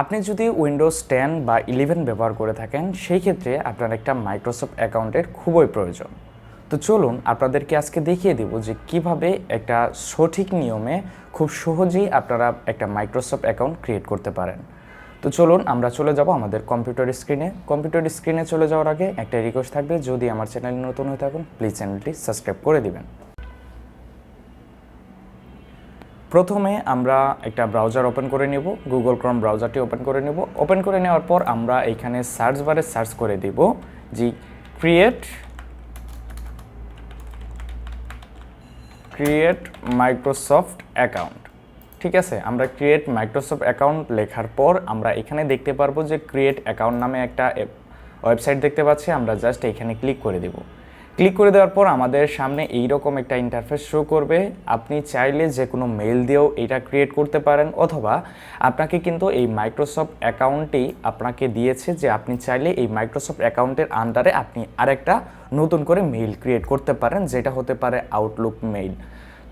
আপনি যদি Windows ten বা ইলেভেন ব্যবহার করে থাকেন, সেই ক্ষেত্রে আপনার একটা মাইক্রোসফট অ্যাকাউন্টের খুবই প্রয়োজন। তো চলুন আপনাদেরকে আজকে দেখিয়ে দেব যে কীভাবে একটা সঠিক নিয়মে খুব সহজেই আপনারা একটা মাইক্রোসফট অ্যাকাউন্ট ক্রিয়েট করতে পারেন। তো চলুন আমরা চলে যাব আমাদের কম্পিউটার স্ক্রিনে কম্পিউটার স্ক্রিনে চলে যাওয়ার আগে একটা রিকোয়েস্ট থাকবে, যদি আমার চ্যানেল নতুন হয়ে থাকুন প্লিজ চ্যানেলটি সাবস্ক্রাইব করে দিবেন। প্রথমে আমরা একটা ব্রাউজার ওপেন করে নেব গুগল ক্রম ব্রাউজারটি ওপেন করে নেব। ওপেন করে নেওয়ার পর আমরা এইখানে সার্চ বারে সার্চ করে দেব জি ক্রিয়েট ক্রিয়েট মাইক্রোসফট অ্যাকাউন্ট ঠিক আছে? আমরা ক্রিয়েট মাইক্রোসফট অ্যাকাউন্ট লেখার পর আমরা এখানে দেখতে পারব যে ক্রিয়েট অ্যাকাউন্ট নামে একটা ওয়েবসাইট দেখতে পাচ্ছি। আমরা জাস্ট এখানে ক্লিক করে দেব। ক্লিক করে দেওয়ার পর আমাদের সামনে এই রকম একটা ইন্টারফেস শো করবে। আপনি চাইলে যে কোনো মেল দিয়েও এটা ক্রিয়েট করতে পারেন অথবা আপনাকে কিন্তু এই মাইক্রোসফট অ্যাকাউন্টেই আপনাকে দিয়েছে যে আপনি চাইলে এই মাইক্রোসফট অ্যাকাউন্টের আন্ডারে আপনি আরেকটা নতুন করে মেইল ক্রিয়েট করতে পারেন, যেটা হতে পারে আউটলুক মেইল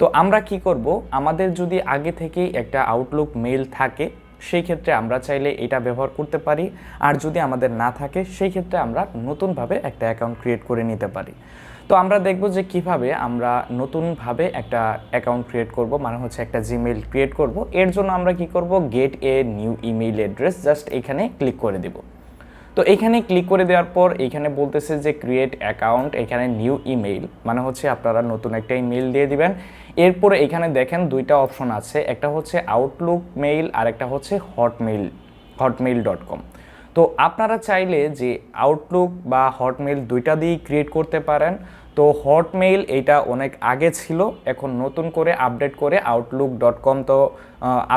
তো আমরা কি করব? আমাদের যদি আগে থেকেই একটা আউটলুক মেইল থাকে সেই ক্ষেত্রে আমরা চাইলে এটা ব্যবহার করতে পারি। আর যদি আমাদের না থাকে, সেই ক্ষেত্রে আমরা নতুনভাবে একটা অ্যাকাউন্ট ক্রিয়েট করে নিতে পারি। তো আমরা দেখব যে কীভাবে আমরা নতুনভাবে একটা অ্যাকাউন্ট ক্রিয়েট করব মানে হচ্ছে একটা জিমেইল ক্রিয়েট করব। এর জন্য আমরা কি করব? Get a new email address just এখানে ক্লিক করে দেব। তো এখানে ক্লিক করে দেওয়ার পর এখানে বলতেছে যে ক্রিয়েট অ্যাকাউন্ট এখানে নিউ ইমেইল মানে হচ্ছে আপনারা নতুন একটা ইমেইল দিয়ে দিবেন। এরপরে এখানে দেখেন দুইটা অপশন আছে, একটা হচ্ছে আউটলুক মেইল আর একটা হচ্ছে হটমেইল হটমেইল ডট কম তো আপনারা চাইলে যে আউটলুক বা হটমেইল দুইটা দিয়েই ক্রিয়েট করতে পারেন। তো হটমেইল এইটা অনেক আগে ছিল, এখন নতুন করে আপডেট করে আউটলুক ডট কম তো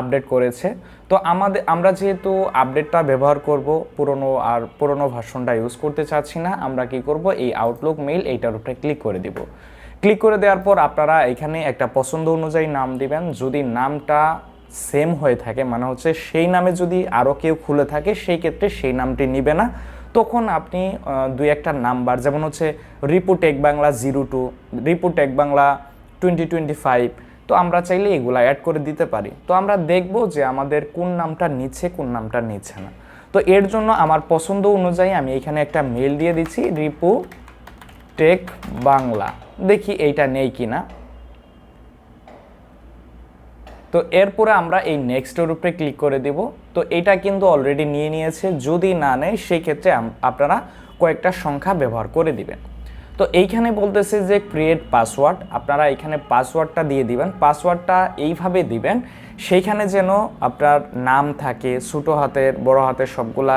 আপডেট করেছে। তো আমাদের, আমরা যেহেতু আপডেটটা ব্যবহার করব, পুরনো আর পুরনো ভার্সনটা ইউজ করতে চাচ্ছি না, আমরা কি করব, এই আউটলুক মেইল এইটার উপরে ক্লিক করে দিব। ক্লিক করে দেওয়ার পর আপনারা এখানে একটা পছন্দ অনুযায়ী নাম দিবেন, যদি নামটা সেম হয়ে থাকে মানে হচ্ছে সেই নামে যদি আরও কেউ খুলে থাকে, সেই ক্ষেত্রে সেই নামটি নিবে না। তখন আপনি দুই একটা নাম্বার, যেমন হচ্ছে Ripu tech Bangla zero two, Ripu tech Bangla twenty twenty five, তো আমরা চাইলে এগুলো অ্যাড করে দিতে পারি। তো আমরা দেখব যে আমাদের কোন নামটা নিচ্ছে, কোন নামটা নিচ্ছে না। তো এর জন্য আমার পছন্দ অনুযায়ী আমি এখানে একটা মেল দিয়ে দিচ্ছি, রিপু টেক বাংলা। দেখি এইটা নেই কি না তো এরপরে আমরা এই নেক্সটের উপরে ক্লিক করে দেব। তো এটা কিন্তু অলরেডি নিয়ে নিয়েছে। যদি না নেয় সেই ক্ষেত্রে আপনারা কয়েকটা সংখ্যা ব্যবহার করে দিবেন। তো এইখানে বলতেছে যে ক্রিয়েট পাসওয়ার্ড আপনারা এখানে পাসওয়ার্ডটা দিয়ে দিবেন। পাসওয়ার্ডটা এইভাবে দিবেন, সেইখানে যেন আপনার নাম থাকে, ছোটো হাতের, বড় হাতের সবগুলা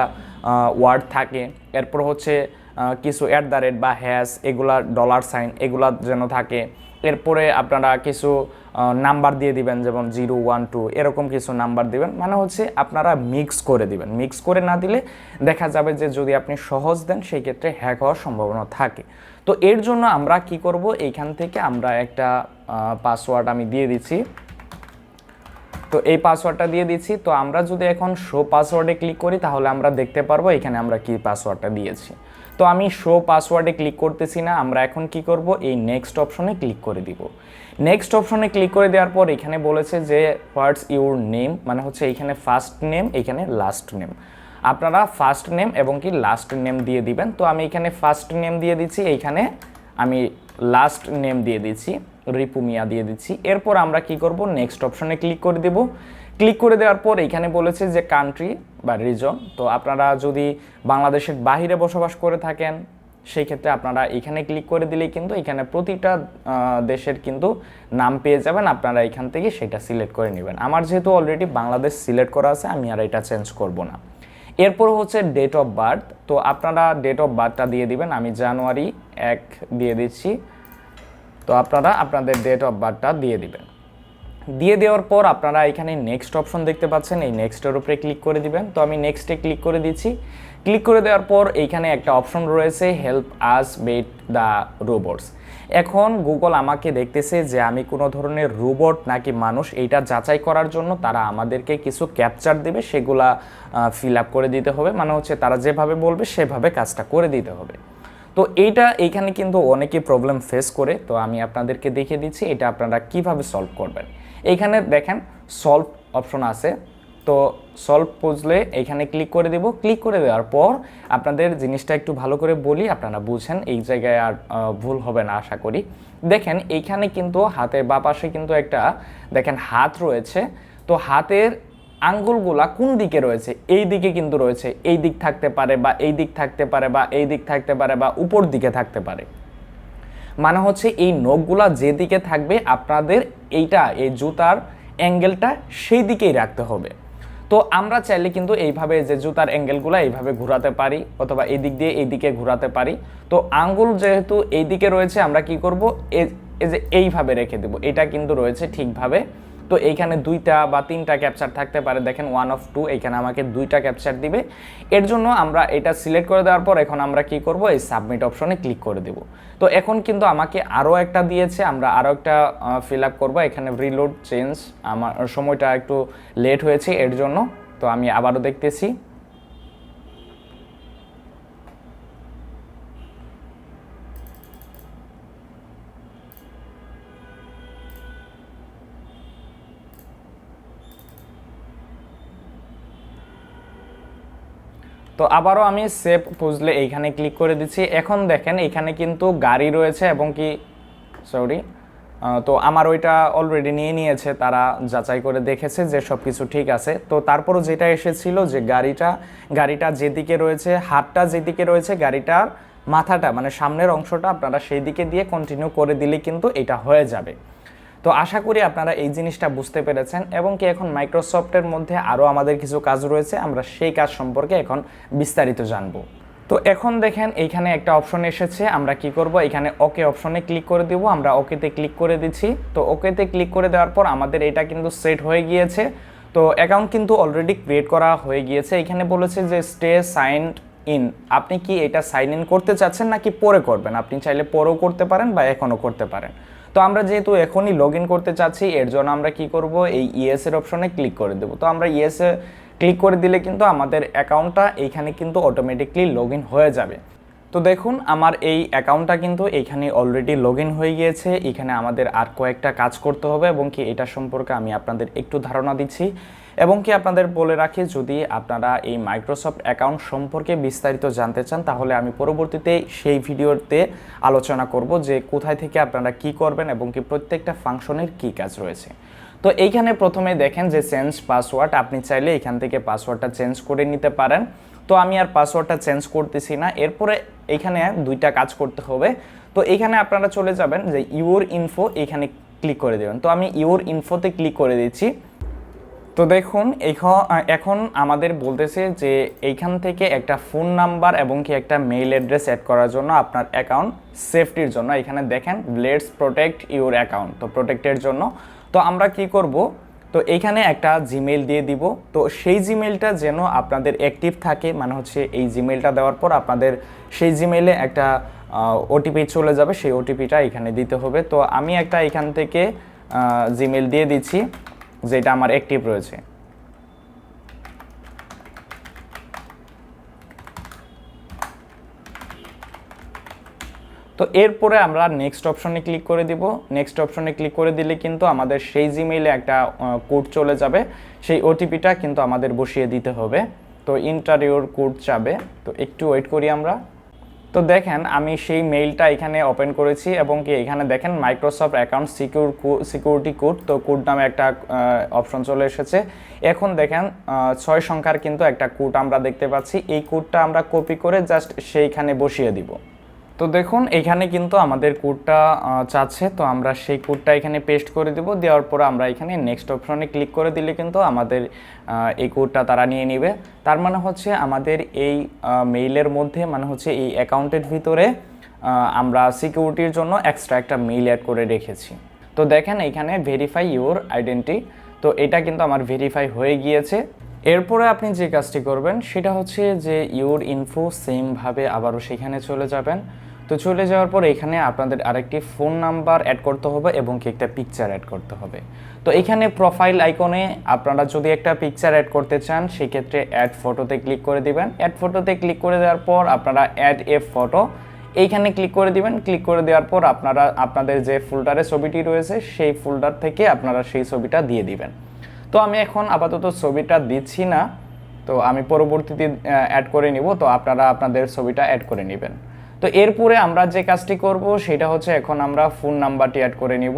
ওয়ার্ড থাকে। এরপর হচ্ছে কিছু অ্যাট দ্য রেট বা হ্যাশ এগুলা ডলার সাইন এগুলা যেন থাকে। এরপরে আপনারা কিছু নাম্বার দিয়ে দিবেন, যেমন জিরো ওয়ান টু এরকম কিছু নাম্বার দিবেন। মানে হচ্ছে আপনারা মিক্স করে দিবেন। মিক্স করে না দিলে দেখা যাবে যে যদি আপনি সহজ দেন, সেই ক্ষেত্রে হ্যাক হওয়ার সম্ভাবনা থাকে। তো এর জন্য আমরা কি করব? এইখান থেকে আমরা একটা পাসওয়ার্ড আমি দিয়ে দিচ্ছি। তো এই পাসওয়ার্ডটা দিয়ে দিচ্ছি। তো আমরা যদি এখন শো পাসওয়ার্ডে ক্লিক করি, তাহলে আমরা দেখতে পারব এখানে আমরা কি পাসওয়ার্ডটা দিয়েছি। তো আমি শো পাসওয়ার্ডে ক্লিক করতেছি না, আমরা এখন কি করব? এই নেক্সট অপশনে ক্লিক করে দিব। নেক্সট অপশনে ক্লিক করে দেওয়ার পর এখানে বলেছে যে হোয়াটস ইউর নেম মানে হচ্ছে এখানে ফার্স্ট নেম এখানে লাস্ট নেম আপনারা ফার্স্ট নেম এবং কি লাস্ট নেম দিয়ে দিবেন। তো আমি এখানে ফার্স্ট নেম দিয়ে দিচ্ছি এইখানে আমি লাস্ট নেম দিয়ে দিচ্ছি, রিপু মিয়া দিয়ে দিচ্ছি। এরপর আমরা কি করব? নেক্সট অপশনে ক্লিক করে দেব। ক্লিক করে দেওয়ার পর এখানে বলেছে যে কান্ট্রি বা রিজন তো আপনারা যদি বাংলাদেশের বাহিরে বসবাস করে থাকেন সেই ক্ষেত্রে আপনারা এখানে ক্লিক করে দিলেই কিন্তু এখানে প্রতিটা দেশের কিন্তু নাম পেয়ে যাবেন, আপনারা এখান থেকে সেটা সিলেক্ট করে নেবেন। আমার যেহেতু অলরেডি বাংলাদেশ সিলেক্ট করা আছে, আমি আর এটা চেঞ্জ করব না। এরপর হচ্ছে ডেট অফ বার্থ তো আপনারা ডেট অফ বার্থটা দিয়ে দিবেন, আমি জানুয়ারি এক দিয়ে দিচ্ছি, তো আপনারা আপনাদের ডেট অফ বার্থটা দিয়ে দিবেন। দিয়ে দেওয়ার পর আপনারা এখানে নেক্সট অপশন দেখতে পাচ্ছেন, এই নেক্সটের উপরে ক্লিক করে দিবেন। তো আমি নেক্সটে ক্লিক করে দিচ্ছি। ক্লিক করে দেওয়ার পর এইখানে একটা অপশন রয়েছে help us beat the robots এখন গুগল আমাকে দেখতেছে যে আমি কোনো ধরনের রোবট নাকি মানুষ, এইটা যাচাই করার জন্য তারা আমাদেরকে কিছু ক্যাপচার দেবে, সেগুলা ফিল আপ করে দিতে হবে। মানে হচ্ছে তারা যেভাবে বলবে, সেভাবে কাজটা করে দিতে হবে। তো এইটা এইখানে কিন্তু অনেকে প্রবলেম ফেস করে। তো আমি আপনাদেরকে দেখিয়ে দিচ্ছি, এটা আপনারা কীভাবে সলভ করবেন। এইখানে দেখেন সলভ অপশন আছে। তো সলভ বুঝলে এখানে ক্লিক করে দেব। ক্লিক করে দেওয়ার পর আপনাদের জিনিসটা একটু ভালো করে বলি, আপনারা বুঝেন এই জায়গায় আর ভুল হবে না আশা করি। দেখেন এইখানে কিন্তু হাতের বা পাশে কিন্তু একটা, দেখেন হাত রয়েছে। তো হাতের আঙ্গুলগুলা কোন দিকে রয়েছে? এই দিকে কিন্তু রয়েছে। এই দিক থাকতে পারে বা এই দিক থাকতে পারে বা এই দিক থাকতে পারে বা উপর দিকে থাকতে পারে। মানে হচ্ছে এই নখগুলা যেদিকে থাকবে আপনাদের এইটা, এই জুতার অ্যাঙ্গেলটা সেই দিকেই রাখতে হবে। তো আমরা চাইলে কিন্তু এইভাবে যে জুতার অ্যাঙ্গেলগুলো এইভাবে ঘোরাতে পারি অথবা এই দিক দিয়ে এই দিকে ঘোরাতে পারি। তো আঙ্গুল যেহেতু এই দিকে রয়েছে, আমরা কি করব? এই যে এইভাবে রেখে দেব। এটা কিন্তু রয়েছে ঠিকভাবে। তো এইখানে দুইটা বা তিনটা ক্যাপচার থাকতে পারে। দেখেন ওয়ান অফ টু এইখানে আমাকে দুইটা ক্যাপচার দিবে। এর জন্য আমরা এটা সিলেক্ট করে দেওয়ার পর এখন আমরা কি করব? এই সাবমিট অপশনে ক্লিক করে দেব। তো এখন কিন্তু আমাকে আরও একটা দিয়েছে, আমরা আরও একটা ফিল আপ করব। এখানে রিলোড চেঞ্জ আমার সময়টা একটু লেট হয়েছে, এর জন্য। তো আমি আবারও দেখতেছি। তো আবারও আমি সেভ পুজলে এইখানে ক্লিক করে দিচ্ছি। এখন দেখেন এখানে কিন্তু গাড়ি রয়েছে এবং কি সরি তো আমার ওইটা অলরেডি নিয়ে নিয়েছে, তারা যাচাই করে দেখেছে যে সব কিছু ঠিক আছে। তো তারপরও যেটা এসেছিল যে গাড়িটা গাড়িটা যেদিকে রয়েছে, হাতটা যেদিকে রয়েছে, গাড়িটার মাথাটা মানে সামনের অংশটা আপনারা সেই দিকে দিয়ে কন্টিনিউ করে দিলে কিন্তু এটা হয়ে যাবে। তো আশা করি আপনারা এই জিনিসটা বুঝতে পেরেছেন এবং কি এখন মাইক্রোসফটের মধ্যে আরও আমাদের কিছু কাজ রয়েছে, আমরা সেই কাজ সম্পর্কে এখন বিস্তারিত জানব। তো এখন দেখেন, এইখানে একটা অপশন এসেছে, আমরা কি করব? এখানে ওকে অপশনে ক্লিক করে দেব, আমরা ওকেতে ক্লিক করে দিচ্ছি। তো ওকেতে ক্লিক করে দেওয়ার পর আমাদের এটা কিন্তু সেট হয়ে গিয়েছে। তো অ্যাকাউন্ট কিন্তু অলরেডি ক্রিয়েট করা হয়ে গিয়েছে। এখানে বলেছে যে স্টে সাইন ইন আপনি কি এটা সাইন ইন করতে চাচ্ছেন নাকি পরে করবেন? আপনি চাইলে পরেও করতে পারেন বা এখনও করতে পারেন। তো আমরা যেহেতু এখনই লগ করতে চাচ্ছি, এর জন্য আমরা কি করব? এই ইএস এর অপশনে ক্লিক করে দেবো। তো আমরা ইএস এ ক্লিক করে দিলে কিন্তু আমাদের অ্যাকাউন্টটা এইখানে কিন্তু অটোমেটিকলি লগ হয়ে যাবে। তো দেখুন, আমার এই অ্যাকাউন্টটা কিন্তু এখানে অলরেডি লগ হয়ে গিয়েছে। এখানে আমাদের আর কয়েকটা কাজ করতে হবে এবং কি এটা সম্পর্কে আমি আপনাদের একটু ধারণা দিচ্ছি। এবং কি আপনাদের বলে রাখি, যদি আপনারা এই মাইক্রোসফট অ্যাকাউন্ট সম্পর্কে বিস্তারিত জানতে চান, তাহলে আমি পরবর্তীতে সেই ভিডিওতে আলোচনা করব যে কোথায় থেকে আপনারা কি করবেন এবং কি প্রত্যেকটা ফাংশনের কি কাজ রয়েছে। তো এইখানে প্রথমে দেখেন যে চেঞ্জ পাসওয়ার্ড আপনি চাইলে এখান থেকে পাসওয়ার্ডটা চেঞ্জ করে নিতে পারেন। তো আমি আর পাসওয়ার্ডটা চেঞ্জ করতেছি না, এরপরে এখানে দুইটা কাজ করতে হবে। তো এখানে আপনারা চলে যাবেন যে ইউর ইনফো এখানে ক্লিক করে দেবেন। তো আমি ইউর ইনফোতে ক্লিক করে দিচ্ছি তো দেখুন, এখ- এখন আমাদের বলতেছে যে এইখান থেকে একটা ফোন নাম্বার এবং কি একটা মেইল অ্যাড্রেস অ্যাড করার জন্য আপনার অ্যাকাউন্ট সেফটির জন্য। এখানে দেখেন লেটস প্রোটেক্ট ইউর অ্যাকাউন্ট তো প্রোটেক্টের জন্য। তো আমরা কি করব? তো এইখানে একটা জিমেইল দিয়ে দিব। তো সেই জিমেইলটা যেন আপনাদের অ্যাক্টিভ থাকে মানে হচ্ছে এই জিমেইলটা দেওয়ার পর আপনাদের সেই জিমেইলে একটা ওটিপি চলে যাবে। সেই ওটিপিটা এখানে দিতে হবে। তো আমি একটা এখান থেকে জিমেইল দিয়ে দিচ্ছি। যেটা আমার অ্যাক্টিভ রয়েছে। তো এরপরে আমরা নেক্সট অপশনে ক্লিক করে দিব। নেক্সট অপশনে ক্লিক করে দিলে কিন্তু আমাদের সেই জিমেইলে একটা কোড চলে যাবে। সেই ওটিপিটা কিন্তু আমাদের বসিয়ে দিতে হবে। তো ইন্টারভিউর কোড চাবে। তো একটু ওয়েট করি আমরা। তো দেখেন, আমি সেই মেইলটা এখানে ওপেন করেছি এবং কি এখানে দেখেন Microsoft account secure security code তো কোড নামে একটা অপশন চলে এসেছে। এখন দেখেন ছয় সংখ্যার কিন্তু একটা কোড আমরা দেখতে পাচ্ছি। এই কোডটা আমরা কপি করে জাস্ট সেইখানে বসিয়ে দিব। তো দেখুন, এখানে কিন্তু আমাদের কোডটা চাচ্ছে। তো আমরা সেই কোডটা এখানে পেস্ট করে দেব। দেওয়ার পর আমরা এখানে নেক্সট অপশনে ক্লিক করে দিলে কিন্তু আমাদের এই কোডটা তারা নিয়ে নেবে। তার মানে হচ্ছে আমাদের এই মেইলের মধ্যে মানে হচ্ছে এই অ্যাকাউন্টের ভিতরে আমরা সিকিউরিটির জন্য এক্সট্রা একটা মেইল অ্যাড করে রেখেছি। তো দেখেন, এখানে ভেরিফাই ইউর আইডেন্টি তো এটা কিন্তু আমার ভেরিফাই হয়ে গিয়েছে। এরপরে আপনি যে কাজটি করবেন, সেটা হচ্ছে যে ইউর ইনফো সেমভাবে আবারও সেখানে চলে যাবেন। তো চলে যাওয়ার পর এখানে আপনাদের আরেকটি ফোন নাম্বার অ্যাড করতে হবে এবং কি একটা পিকচার অ্যাড করতে হবে। তো এখানে প্রোফাইল আইকনে আপনারা যদি একটা পিকচার অ্যাড করতে চান, সেক্ষেত্রে অ্যাড ফটোতে ক্লিক করে দিবেন। অ্যাড ফটোতে ক্লিক করে দেওয়ার পর আপনারা অ্যাড এ ফটো এইখানে ক্লিক করে দিবেন। ক্লিক করে দেওয়ার পর আপনারা, আপনাদের যে ফোল্ডারে ছবিটি রয়েছে, সেই ফোল্ডার থেকে আপনারা সেই ছবিটা দিয়ে দিবেন। তো আমি এখন আপাতত ছবিটা দিচ্ছি না। তো আমি পরবর্তীতে অ্যাড করে নিব। তো আপনারা আপনাদের ছবিটা অ্যাড করে নেবেন। তো এরপরে আমরা যে কাজটি করব, সেটা হচ্ছে এখন আমরা ফোন নাম্বারটি অ্যাড করে নিব।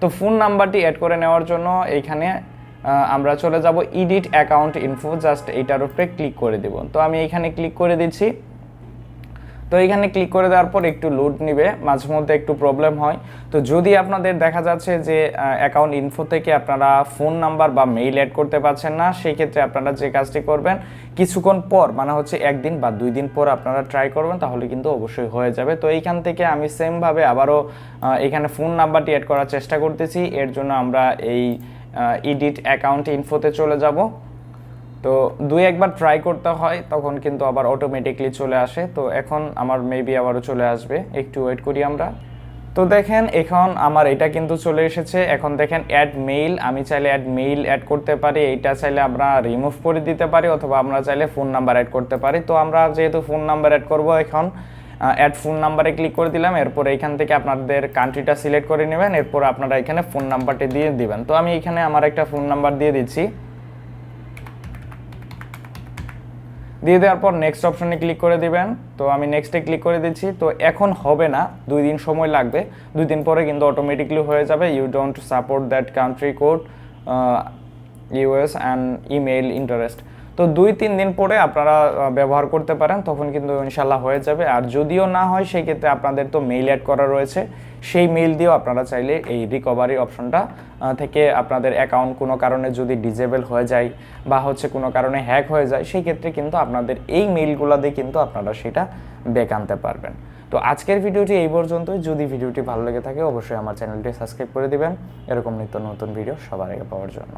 তো ফোন নাম্বারটি অ্যাড করে নেওয়ার জন্য এইখানে আমরা চলে যাব ইডিট অ্যাকাউন্ট ইনফো জাস্ট এইটার উপরে ক্লিক করে দেব। তো আমি এখানে ক্লিক করে দিচ্ছি। তো এখানে ক্লিক করে দেওয়ার পর একটু লোড নিবে, মাঝে মধ্যে একটু প্রবলেম হয়। তো যদি আপনাদের দেখা যাচ্ছে যে অ্যাকাউন্ট ইনফো থেকে আপনারা ফোন নাম্বার বা মেইল অ্যাড করতে পারছেন না সেই ক্ষেত্রে আপনারা যে কাজটি করবেন, কিছুক্ষণ পর মানে হচ্ছে একদিন বা দুই দিন পর আপনারা ট্রাই করবেন, তাহলে কিন্তু অবশ্যই হয়ে যাবে। তো এইখান থেকে আমি সেমভাবে আবারও এখানে ফোন নাম্বারটি অ্যাড করার চেষ্টা করতেছি। এর জন্য আমরা এই ইডিট অ্যাকাউন্ট ইনফোতে চলে যাব। তো দুই একবার ট্রাই করতে হয়, তখন কিন্তু আবার অটোমেটিকলি চলে আসে। তো এখন আমার মেবি আবারও চলে আসবে, একটু ওয়েট করি আমরা। তো দেখেন, এখন আমার এটা কিন্তু চলে এসেছে। এখন দেখেন অ্যাড মেইল আমি চাইলে অ্যাড মেইল অ্যাড করতে পারি, এইটা চাইলে আমরা রিমুভ করে দিতে পারি, অথবা আমরা চাইলে ফোন নাম্বার অ্যাড করতে পারি। তো আমরা যেহেতু ফোন নাম্বার অ্যাড করব এখন অ্যাড ফোন নাম্বারে ক্লিক করে দিলাম, এরপর এখান থেকে আপনাদের কান্ট্রিটা সিলেক্ট করে নেবেন, এরপর আপনারা এখানে ফোন নাম্বারটি দিয়ে দিবেন। তো আমি এখানে আমার একটা ফোন নাম্বার দিয়ে দিচ্ছি। দিয়ে দেওয়ার পর নেক্সট অপশনে ক্লিক করে দিবেন। তো আমি নেক্সটে ক্লিক করে দিচ্ছি। তো এখন হবে না, দুই দিন সময় লাগবে। দুই দিন পরে কিন্তু অটোমেটিকলি হয়ে যাবে। You don't support that country code US and email interest তো দুই তিন দিন পরে আপনারা ব্যবহার করতে পারেন, তখন কিন্তু ইনশাল্লাহ হয়ে যাবে। আর যদিও না হয় সেই ক্ষেত্রে আপনাদের তো মেইল অ্যাড করা রয়েছে। সেই মেইল দিয়েও আপনারা চাইলে এই রিকভারি অপশনটা থেকে আপনাদের অ্যাকাউন্ট কোনো কারণে যদি ডিজেবল হয়ে যায় বা হচ্ছে কোনো কারণে হ্যাক হয়ে যায়, সেই ক্ষেত্রে কিন্তু আপনাদের এই মেইলগুলো দিয়ে কিন্তু আপনারা সেটা ব্যাক আনতে পারবেন। তো আজকের ভিডিওটি এই পর্যন্তই। যদি ভিডিওটি ভালো লেগে থাকে, অবশ্যই আমার চ্যানেলটি সাবস্ক্রাইব করে দিবেন। এরকম নিত্য নতুন ভিডিও সবার আগে পাওয়ার জন্য।